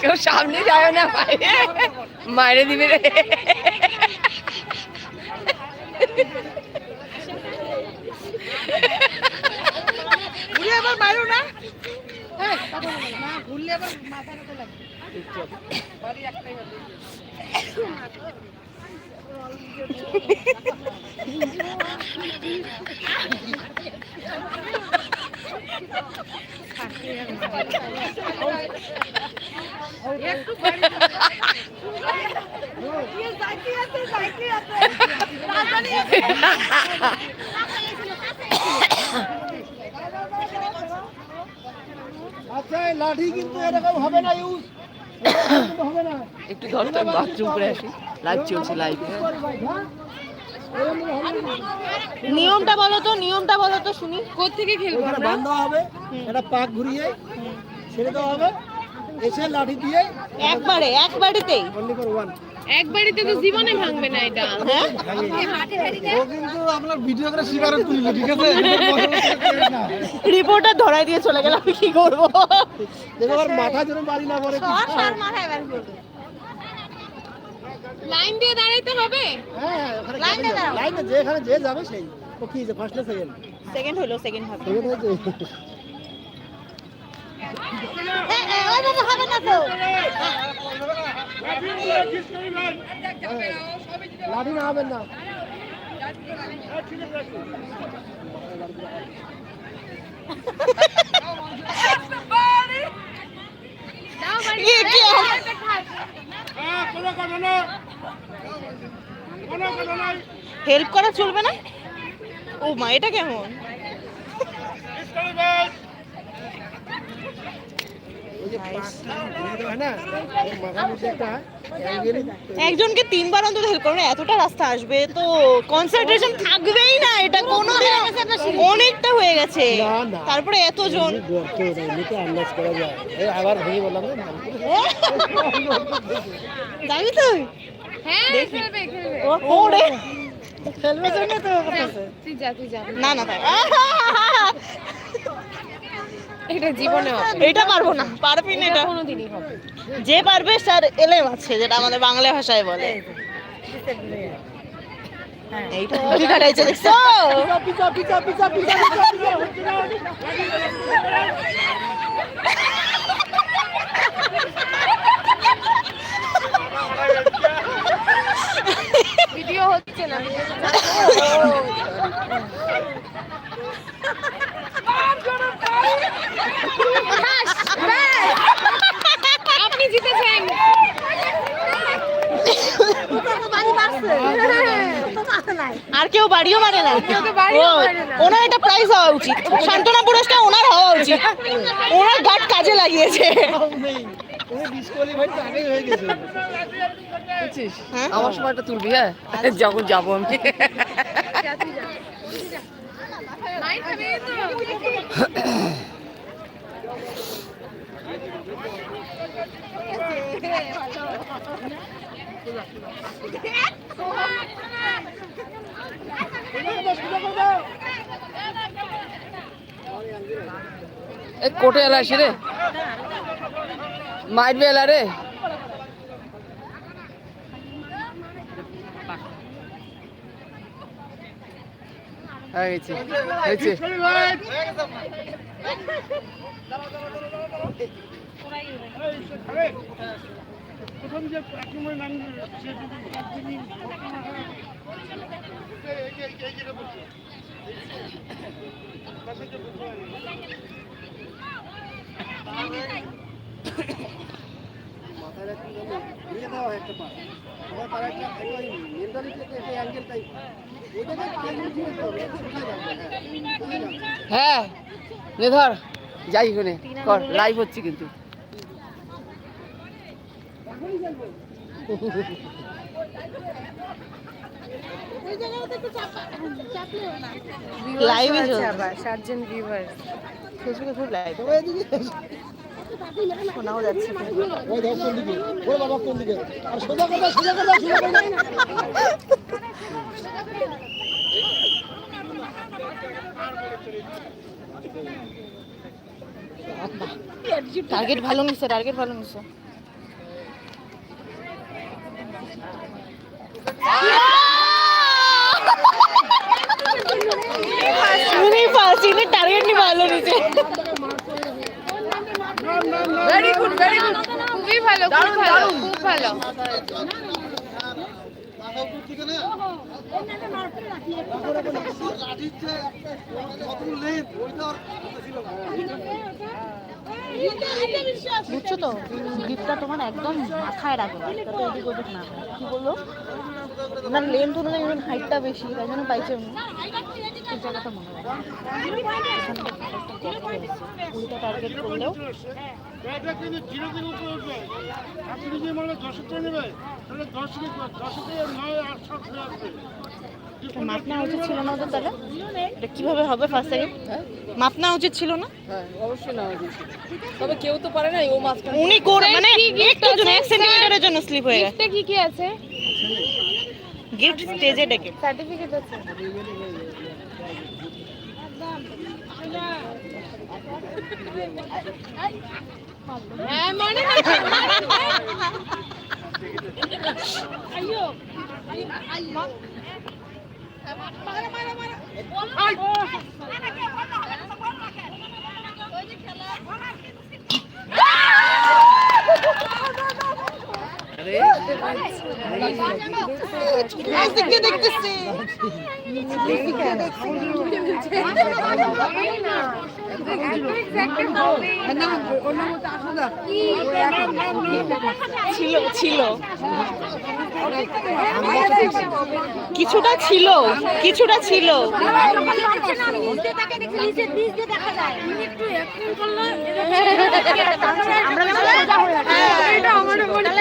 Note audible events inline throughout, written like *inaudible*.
কেউ সামনে যায় না বাইরে মাইরে দিবে রে। আবার মারো না। ঘুরলে আবার মাথা। আচ্ছা লাঠি কিন্তু এরকম হবে না ইউজ। একটু ধরতাম বাথরুম করে আসি। লাইভ চলছে লাইভ নিয়মটা বলো তো নিয়মটা বলো তো শুনি। কোত্থেকে খেলব ওখানে আমরা? বান্ধা হবে একটা পাক ঘুরিয়ে ছেড়ে দেওয়া হবে এসে লাঠি দিয়ে একবারে এক বাড়িতেই? অনলি ফর ওয়ান এক বাড়িতে তো জীবনে ভাঙবে না এটা। হ্যাঁ? ও কিন্তু আপনার ভিডিও করে শিকারত তুলবে ঠিক আছে? *laughs* রিপোর্টার ধরাই দিয়ে চলে গেলাম আমি কি করব? দেখো আর মাথা যেন বাড়ি না পড়ে। লাইন দিয়ে দাঁড়াইতে হবে? হ্যাঁ হ্যাঁ, লাইনে লাইনে যেখানে যে যাবে সেই। ও কি যে ফার্স্ট না সেকেন্ড সেকেন্ড হলো সেকেন্ড হবে। সেকেন্ড লাঠি না হবেন না। *laughs* *laughs* ये হেল্প করা চলবে না? ও মা, এটা কেমন? একজনকে তিনবার অন্তত হেল্প করবে এতটা রাস্তা আসবে, তো কনসেন্ট্রেশন থাকবেই না, এটা কোনো অনেকটা হয়ে গেছে। তারপরে এতজন। গর্ত আন্দাজ করা যায়। আবার ভেঙে বললাম না। নাম করে। যাবি তুই হ্যাঁ খেলবে। খেলবে ওরে খেলবে। জন্য তো তুই যা তুই যা না না *laughs* এটা জীবনে এটা পারব না পারবি না এটা কোনোদিনই হবে। যে পারবে তার এলেম আছে যেটা আমাদের বাংলা ভাষায় বলে। এইটা বুদ্ধি খাটাইছে দেখছ পিছা পিছা পিছা পিছা ভিডিও হচ্ছে না আপনি জিতেছেন *laughs* *laughs* আর কেউ বাড়িও মারে না তো বাড়িও ও, মারে না। ওনার এটা প্রাইজ হওয়া উচিত সান্ত্বনা পুরস্কার ওনার হওয়া উচিত ওনার ঘাট কাজে লাগিয়েছে? আমার সময়টা তুলবি হ্যাঁ যখন যাব আমি তো এ কোটে এলা আসি রে। মাইরবে এলা রে। হয়ে হয়েছে। দেওয়া একটা পা আবার তার একটা মেন্টালিটি একটা অ্যাঙ্গেল টাইপ ওইটাকে টেনে উঠিয়ে দিতে হবে কোথায় যাবে হ্যাঁ কোথায় যাবে হ্যাঁ নে ধর যাই কর লাইভ হচ্ছে কিন্তু। লাইভে সার্জেন্ট ভিউয়ার্স ফেসবুকে খুব লাইভ সবাই এদিকে। শোনাও যাচ্ছে ওই দেখ কোন দিকে ওই বাবা কোন দিকে আর সোজা কথা সোজা কথা সোজা কথা টার্গেট ভালো নিচ্ছে টার্গেট ভালো নিচ্ছে বুঝছ তো। গিফটটা তোমার একদম মাথায় রাখবে কি বলল? ওনার লেন্থ অনুযায়ী ওনার হাইটটা বেশি তাই জন্য পাইছে জায়গাটা মনে হয় কুড়িটা টার্গেট করলেও। মাপ নেওয়া উচিত ছিল না ওদের তাহলে? এটা কীভাবে হবে ফার্স্ট সেকেন্ড মাপ নেওয়া উচিত ছিল না? হ্যাঁ অবশ্যই না দিচ্ছি তবে কেউ তো পারে না ও উনি করে মানে একটু জন্য এক সেন্টিমিটারের জন্য স্লিপ হয়ে গেছে। কি কি আছে? গিফট স্টেজে ডেকে। সার্টিফিকেট আছে। হ্যাঁ মনে দেখতেছি? ছিল ছিল কিছুটা ছিল। কিছুটা ছিল পেটে মানুষ বোঝা যায় তো তারপর আবার বলতেছে বলো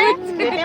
কেন মানুষ যাবে একটু শুনি উনি আবার বলছে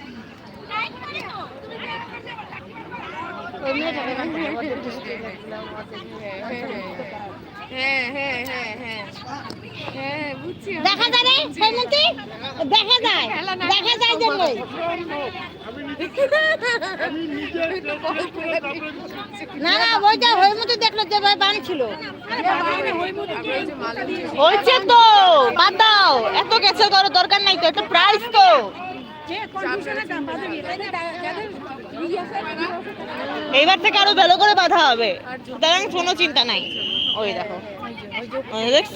দেখা যায় না না ওইটা দেখল যে ভাই বান ছিল। হয়েছে তো, বাদ দাও। এত গেছে দরকার নাই তো এটা প্রাইস তো। এইবার থেকে আরও ভালো করে বাঁধা হবে। সুতরাং কোনো চিন্তা নাই। ওই দেখো। দেখছ?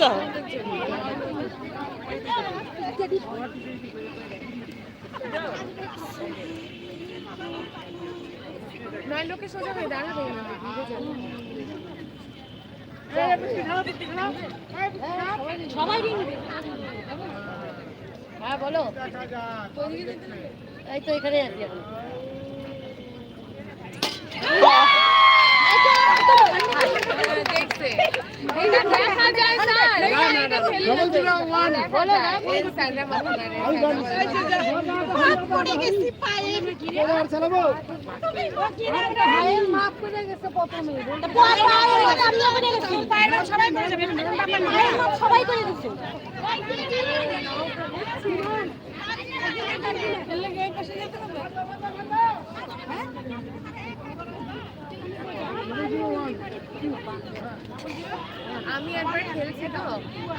নয় লোকে সোজা হয়ে দাঁড়াবে না হ্যাঁ বলো এই তো এখানে আছি এখন দেখা স্যার এটা ফেলে দেবে। বলো না স্যাররা মাথা নাড়ে সবাই করে দিচ্ছে আমি একবার খেলছি তো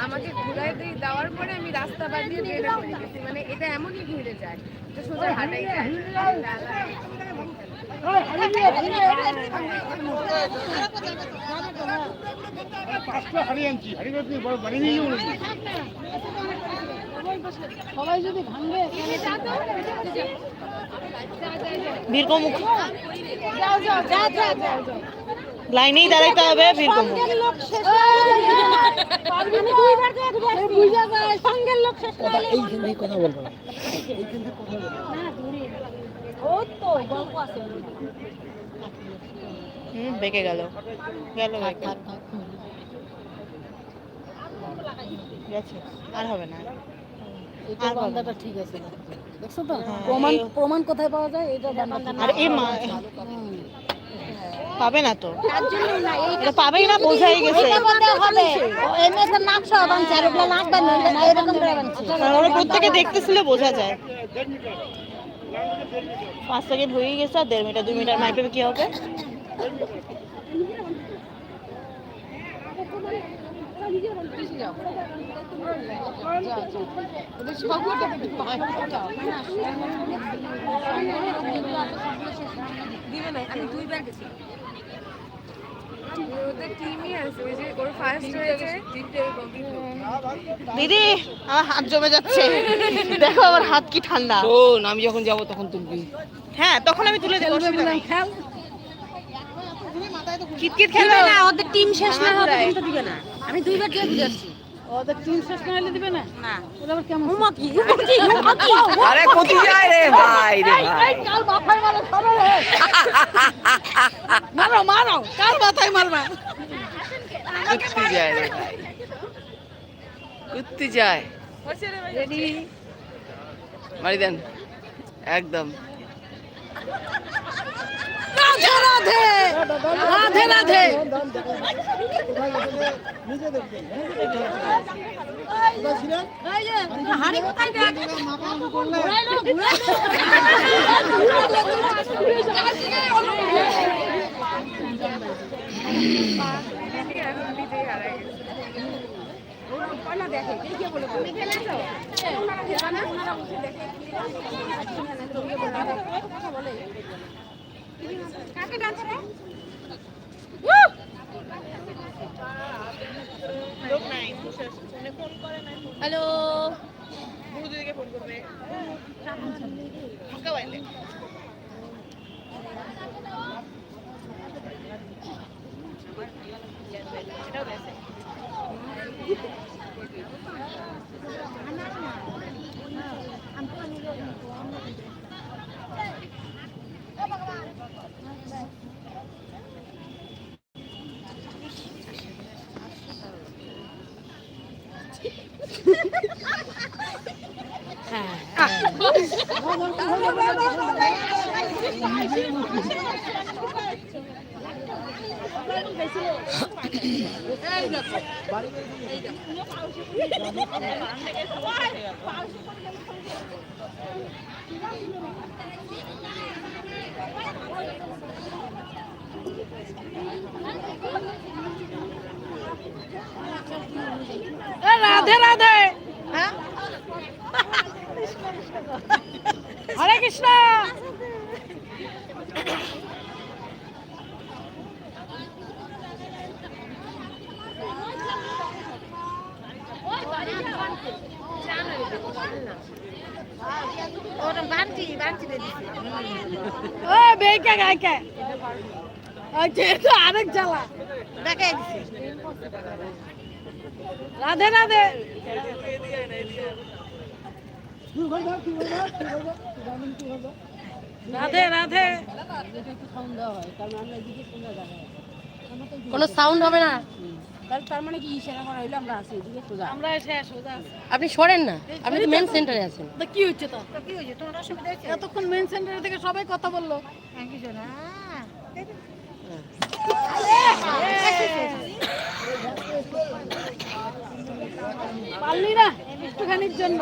আমাকে ঘুরাই দিয়ে দেওয়ার পরে আমি রাস্তা বাদ দিয়ে বের হয়ে গেছি। মানে এটা এমনই ঘুরে যায় তো সোজা হাঁটাই যায়। পাঁচটা হারিয়ে আনছি হারিয়ে আনছি বড় বাড়ি নিয়ে যাব নাকি? বীরকমুখ লাইনেই দাঁড়াইতে হবে বীরকমুখ হুম বেঁকে গেল। গেল বেঁকে। গেছে। আর হবে না। এটা বান্দাটা ঠিক আছে দেখছ তো প্রমাণ প্রমাণ কোথায় পাওয়া যায় এটা বান্দা আর এই মা পাবে না তো এটা পাবেই না বোঝাই গেছে ওরা প্রত্যেকে দেখতেছিল বোঝা যায় পাঁচ সেকেন্ড হয়ে গেছে আর দেড় মিটার দুই মিটার মাইপে কি হবে দিবে না আমি দুইবার গেছি দিদি আমার হাত জমে যাচ্ছে। দেখো আমার হাত কি ঠান্ডা। শোন আমি যখন যাব তখন তুলবি। হ্যাঁ তখন আমি তুলে দেবো অসুবিধা কিতকিত খেলবে না ওদের টিম শেষ না হবে কিন্তু দিবে না। আমি দুইবার দিয়ে দিয়েছি ওদের টিম শেষ না হলে দিবে না? না। ওরা আবার কেমন উমাকি আরে কোথায় যায় রে ভাই রে ভাই। কাল মাথায় মারো ধরো রে মারো মারো কাল মাথায় মারবা। কোথায় যায় রে ভাই। কোথায় যায়। রেডি মারি দেন। একদম। রাধে রাধে রাধে রাধে। বসে হ্যালো। ফোন করবে। ফাঁকা বাইলে Body রাধে রাধে। হরে কৃষ্ণ। ও বেকা গায়কা আচ্ছা তো আরেক জ্বালা। দেখাই দিছি। রাধে রাধে। রাধে রাধে। কোনো সাউন্ড হবে না। তার মানে কি ইশারা করা হইল আমরা আছি এদিকে সোজা। আমরা সোজা আপনি সরেন না আপনি তো মেন সেন্টারে আছেন। তো কি হচ্ছে তো? কি হচ্ছে তোমার অসুবিধা হচ্ছে এতক্ষণ মেন সেন্টার থেকে সবাই কথা বলল। কিছু না পারলি না একটুখানির জন্য?